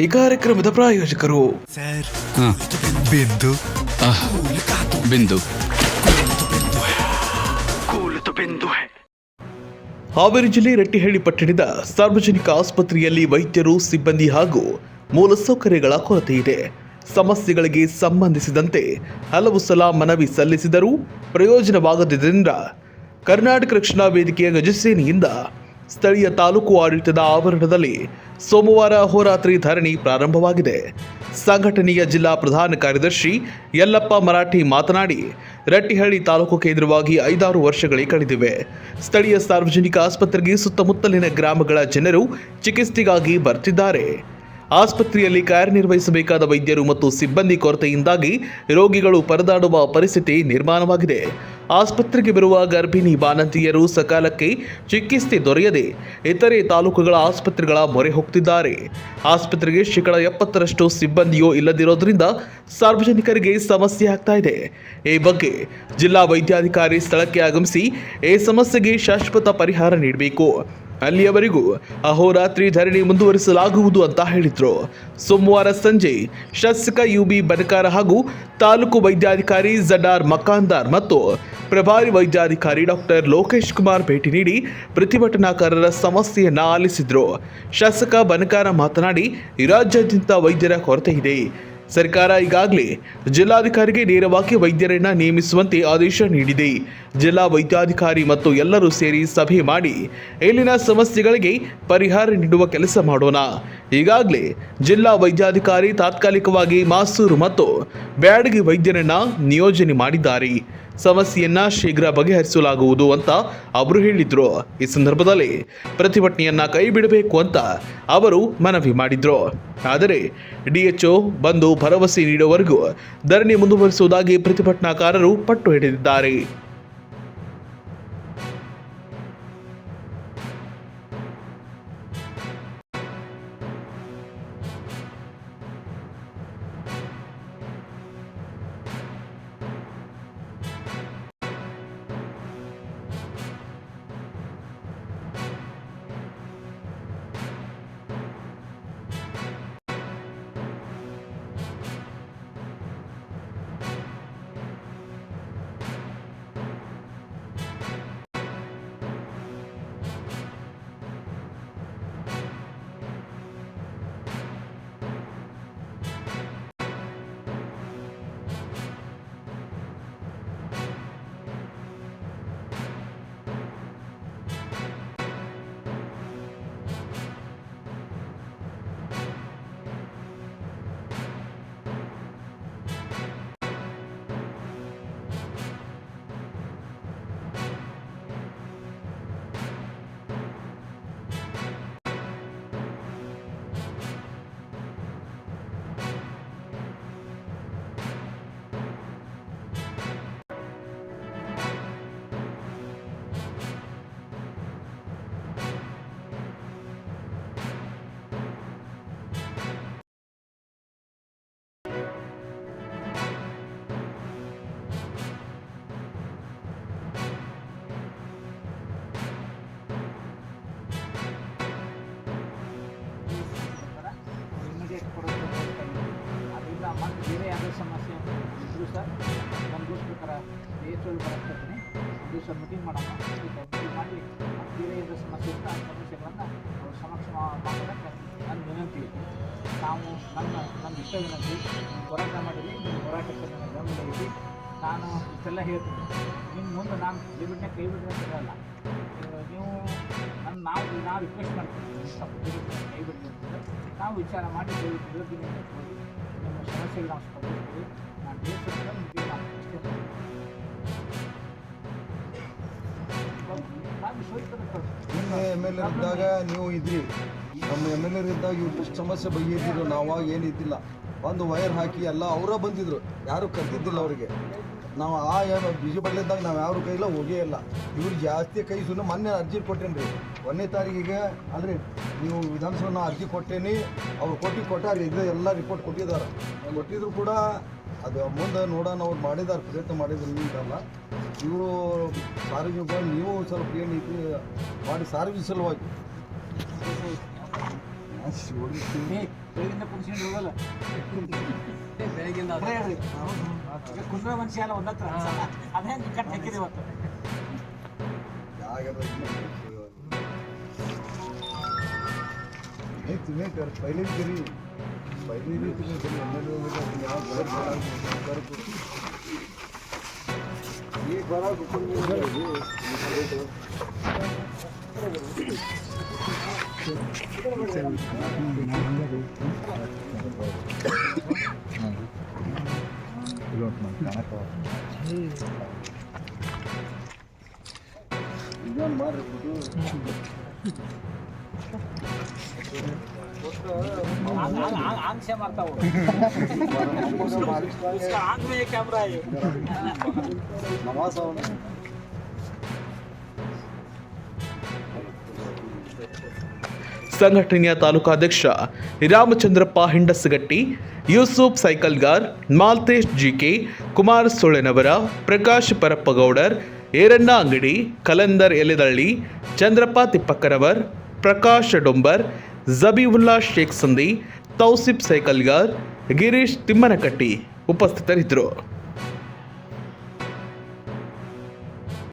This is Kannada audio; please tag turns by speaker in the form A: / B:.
A: ಈ ಕಾರ್ಯಕ್ರಮದ ಪ್ರಾಯೋಜಕರು.
B: ಬಿಂದು.
C: ಬಿಂದು.
A: ಹಾವೇರಿ ಜಿಲ್ಲೆ ರಟ್ಟಿಹಳ್ಳಿ ಪಟ್ಟಣದ ಸಾರ್ವಜನಿಕ ಆಸ್ಪತ್ರೆಯಲ್ಲಿ ವೈದ್ಯರು ಸಿಬ್ಬಂದಿ ಹಾಗೂ ಮೂಲಸೌಕರ್ಯಗಳ ಕೊರತೆ ಇದೆ. ಸಮಸ್ಯೆಗಳಿಗೆ ಸಂಬಂಧಿಸಿದಂತೆ ಹಲವು ಸಲ ಮನವಿ ಸಲ್ಲಿಸಿದರೂ ಪ್ರಯೋಜನವಾಗದಿದ್ದರಿಂದ ಕರ್ನಾಟಕ ರಕ್ಷಣಾ ವೇದಿಕೆಯ ಗಜಸೇನೆಯಿಂದ ಸ್ಥಳೀಯ ತಾಲೂಕು ಆಡಳಿತದ ಆವರಣದಲ್ಲಿ ಸೋಮವಾರ ಅಹೋರಾತ್ರಿ ಧರಣಿ ಪ್ರಾರಂಭವಾಗಿದೆ. ಸಂಘಟನೆಯ ಜಿಲ್ಲಾ ಪ್ರಧಾನ ಕಾರ್ಯದರ್ಶಿ ಯಲ್ಲಪ್ಪ ಮರಾಠಿ ಮಾತನಾಡಿ, ರಟ್ಟಿಹಳ್ಳಿ ತಾಲೂಕು ಕೇಂದ್ರವಾಗಿ ಐದಾರು ವರ್ಷಗಳೇ ಕಳೆದಿವೆ. ಸ್ಥಳೀಯ ಸಾರ್ವಜನಿಕ ಆಸ್ಪತ್ರೆಗೆ ಸುತ್ತಮುತ್ತಲಿನ ಗ್ರಾಮಗಳ ಜನರು ಚಿಕಿತ್ಸೆಗಾಗಿ ಬರ್ತಿದ್ದಾರೆ. ಆಸ್ಪತ್ರೆಯಲ್ಲಿ ಕಾರ್ಯನಿರ್ವಹಿಸಬೇಕಾದ ವೈದ್ಯರು ಮತ್ತು ಸಿಬ್ಬಂದಿ ಕೊರತೆಯಿಂದಾಗಿ ರೋಗಿಗಳು ಪರದಾಡುವ ಪರಿಸ್ಥಿತಿ ನಿರ್ಮಾಣವಾಗಿದೆ. ಆಸ್ಪತ್ರೆಗೆ ಬರುವ ಗರ್ಭಿಣಿ ಬಾಣಂತಿಯರು ಸಕಾಲಕ್ಕೆ ಚಿಕಿತ್ಸೆ ದೊರೆಯದೆ ಇತರೆ ತಾಲೂಕುಗಳ ಆಸ್ಪತ್ರೆಗಳ ಮೊರೆ ಹೋಗ್ತಿದ್ದಾರೆ. ಆಸ್ಪತ್ರೆಗೆ ಶೇಕಡ ಎಪ್ಪತ್ತರಷ್ಟು ಸಿಬ್ಬಂದಿಯೂ ಇಲ್ಲದಿರೋದ್ರಿಂದ ಸಾರ್ವಜನಿಕರಿಗೆ ಸಮಸ್ಯೆ ಆಗ್ತಾ ಇದೆ. ಈ ಬಗ್ಗೆ ಜಿಲ್ಲಾ ವೈದ್ಯಾಧಿಕಾರಿ ಸ್ಥಳಕ್ಕೆ ಆಗಮಿಸಿ ಈ ಸಮಸ್ಯೆಗೆ ಶಾಶ್ವತ ಪರಿಹಾರ ನೀಡಬೇಕು. ಅಲ್ಲಿಯವರೆಗೂ ಅಹೋರಾತ್ರಿ ಧರಣಿ ಮುಂದುವರಿಸಲಾಗುವುದು ಅಂತ ಹೇಳಿದ್ರು. ಸೋಮವಾರ ಸಂಜೆ ಶಾಸಕ ಯು ಬಿ ಬನಕಾರ ಹಾಗೂ ತಾಲೂಕು ವೈದ್ಯಾಧಿಕಾರಿ ಜಡಾರ್ ಮಕಾಂದಾರ್ ಮತ್ತು ಪ್ರಭಾರಿ ವೈದ್ಯಾಧಿಕಾರಿ ಡಾಕ್ಟರ್ ಲೋಕೇಶ್ ಕುಮಾರ್ ಭೇಟಿ ನೀಡಿ ಪ್ರತಿಭಟನಾಕಾರರ ಸಮಸ್ಯೆಯನ್ನು ಆಲಿಸಿದ್ರು. ಶಾಸಕ ಬನಕಾರ ಮಾತನಾಡಿ ರಾಜ್ಯಾದ್ಯಂತ ವೈದ್ಯರ ಕೊರತೆ ಇದೆ. ಸರ್ಕಾರ ಈಗಾಗಲೇ ಜಿಲ್ಲಾಧಿಕಾರಿಗೆ ನೇರವಾಗಿ ವೈದ್ಯರನ್ನ ನೇಮಿಸುವಂತೆ ಆದೇಶ ನೀಡಿದೆ. ಜಿಲ್ಲಾ ವೈದ್ಯಾಧಿಕಾರಿ ಮತ್ತು ಎಲ್ಲರೂ ಸೇರಿ ಸಭೆ ಮಾಡಿ, ಇಲ್ಲಿನ ಸಮಸ್ಯೆಗಳಿಗೆ ಪರಿಹಾರ ನೀಡುವ ಕೆಲಸ ಮಾಡೋಣ. ಈಗಾಗಲೇ ಜಿಲ್ಲಾ ವೈದ್ಯಾಧಿಕಾರಿ ತಾತ್ಕಾಲಿಕವಾಗಿ ಮಾಸೂರು ಮತ್ತು ಬ್ಯಾಡಗಿ ವೈದ್ಯರನ್ನ ನಿಯೋಜನೆ ಮಾಡಿದ್ದಾರೆ. ಸಮಸ್ಯೆಯನ್ನ ಶೀಘ್ರ ಬಗೆಹರಿಸಲಾಗುವುದು ಅಂತ ಅವರು ಹೇಳಿದ್ರು. ಈ ಸಂದರ್ಭದಲ್ಲಿ ಪ್ರತಿಭಟನೆಯನ್ನ ಕೈ ಬಿಡಬೇಕು ಅಂತ ಅವರು ಮನವಿ ಮಾಡಿದ್ರು. ಆದರೆ ಡಿಎಚ್ಒ ಬಂದು ಭರವಸೆ ನೀಡುವವರೆಗೂ ಧರಣಿ ಮುಂದುವರಿಸುವುದಾಗಿ ಪ್ರತಿಭಟನಾಕಾರರು ಪಟ್ಟು ಹಿಡಿದಿದ್ದಾರೆ.
D: ಯಾವುದೇ ಸಮಸ್ಯೆ ಸರ್ ನಮ್ಮ ಬೇಕಾರೆ ಎಚ್ ಒಳಗೆ ಬರಕ್ತೀನಿ ಒಂದು ದಿವಸ ಮೀಟಿಂಗ್ ಮಾಡೋಣ. ಮಾಡಿ ಏನಾದರೂ ಸಮಸ್ಯೆ ಅಂತ ಸಮಸ್ಯೆಗಳನ್ನು ಅವ್ರ ಸಮಕ್ಷ ಮಾಡೋದಕ್ಕೆ ನನ್ನ ವಿನಂತಿ ನಾವು ನನ್ನ ನನ್ನ ಇಷ್ಟ ವಿನಂತಿ ಹೋರಾಟ ಮಾಡಿದ್ವಿ ನಿಮ್ಮ ಹೋರಾಟಕ್ಕೆ ನನ್ನ ಗಮನ ನಾನು ಇಷ್ಟೆಲ್ಲ ಹೇಳ್ತೀನಿ. ನಿಮ್ಮ ಮುಂದೆ ನಾನು ಲಿಮಿಟ್ನ ಕೈ ಅಂತ ಹೇಳಲ್ಲ ನೀವು- ನನ್ನ ನಾವು ನಾವು ರಿಕ್ವೆಸ್ಟ್ ಮಾಡ್ತೀನಿ ನೀವು ಸ್ವಲ್ಪ ಲಿಮಿಟ್ನ ನಾವು ವಿಚಾರ ಮಾಡಿ ದಯವಿಟ್ಟು ಹೋಗಿ ನಿಮ್ಮ ಸಮಸ್ಯೆಗೆ ನಾವು ಸ್ಪಂದಿಸ್ತೀವಿ. ನಾನು ದೇಶದ ಮುಗಿಲ್ಲ ಅಷ್ಟೇ ನಾನು ಶೋಧಿತನ ಕಳ್ಸಿ
E: ನಿನ್ನೆ ಎಂ ಎಲ್ ಎ ಇದ್ದಾಗ ನೀವು ಇದ್ರಿ. ನಮ್ಮ ಎಂ ಎಲ್ ಎ ಇದ್ದಾಗ ಇಷ್ಟು ಸಮಸ್ಯೆ ಬಗೆಹರಿದ್ರು ನಾವಾಗ ಏನಿದ್ದಿಲ್ಲ ಒಂದು ವೈರ್ ಹಾಕಿ ಎಲ್ಲ ಅವರ ಬಂದಿದ್ರು. ಯಾರು ಕರ್ತಿದ್ದಿಲ್ಲ ಅವರಿಗೆ. ನಾವು ಆ ಏನು ಬಿಸಿ ಬಡ್ಲಿದ್ದಾಗ ನಾವು ಯಾರು ಕೈಲ ಹೋಗೇ ಇಲ್ಲ. ಇವ್ರು ಜಾಸ್ತಿ ಕೈ ಸುಮ್ಮನೆ ಮೊನ್ನೆ ಅರ್ಜಿ ಕೊಟ್ಟೇನಿ ರೀ. ಒಂದನೇ ತಾರೀಕಿಗೆ ಅಲ್ರಿ, ನೀವು ವಿಧಾನಸಭೆ ಅರ್ಜಿ ಕೊಟ್ಟೇನಿ, ಅವ್ರು ಕೊಟ್ಟು ಕೊಟ್ಟಾರ, ಇದು ಎಲ್ಲ ರಿಪೋರ್ಟ್ ಕೊಟ್ಟಿದ್ದಾರೆ. ಕೊಟ್ಟಿದ್ರು ಕೂಡ ಅದು ಮುಂದೆ ನೋಡೋಣ ಅವ್ರು ಮಾಡಿದ್ದಾರೆ ಪ್ರಯತ್ನ ಮಾಡಿದ್ರು ನೀಡಲ್ಲ ಇವರು ಸಾರಿಗೆ ನೀವು ಸ್ವಲ್ಪ ಏನೈತಿ ಮಾಡಿ, ಸಾರಿಗೆ ಸಲುವಾಗಿ.
D: ಕುಂದ್ರ ಮನುಷ್ಯ ಅಲ್ಲ ಒಂದತ್ರ ಅದೇ ಕಟ್ ಹಾಕಿದೆ ಇವತ್ತು
E: नहीं तुम्हें कर पहले भी करी पहले भी तुम्हें करी एम एल ए यहाँ घर बना घर को Yeah.
D: आंग से मारता वो उसका आंग में एक कैमरा है
E: नमाज आओ ना
A: ಸಂಘಟನೆಯ ತಾಲೂಕಾಧ್ಯಕ್ಷ ರಾಮಚಂದ್ರಪ್ಪ ಹಿಂಡಸಗಟ್ಟಿ ಯೂಸುಫ್ ಸೈಕಲ್ಗಾರ್ ಮಾಲ್ತೇಶ್ ಜಿಕೆ ಕುಮಾರ್ ಸೊಳೆನವರ ಪ್ರಕಾಶ್ ಪರಪ್ಪಗೌಡರ್ ಏರಣ್ಣ ಅಂಗಡಿ ಕಲಂದರ್ ಎಲೆದಳ್ಳಿ ಚಂದ್ರಪ್ಪ ತಿಪ್ಪಕ್ಕರವರ್ ಪ್ರಕಾಶ್ ಡೊಂಬರ್ ಜಬೀವುಲ್ಲಾ ಶೇಖ್ ಸಂದಿ ತೌಸಿಫ್ ಸೈಕಲ್ಗಾರ್ ಗಿರೀಶ್ ತಿಮ್ಮನಕಟ್ಟಿ ಉಪಸ್ಥಿತರಿದ್ದರು.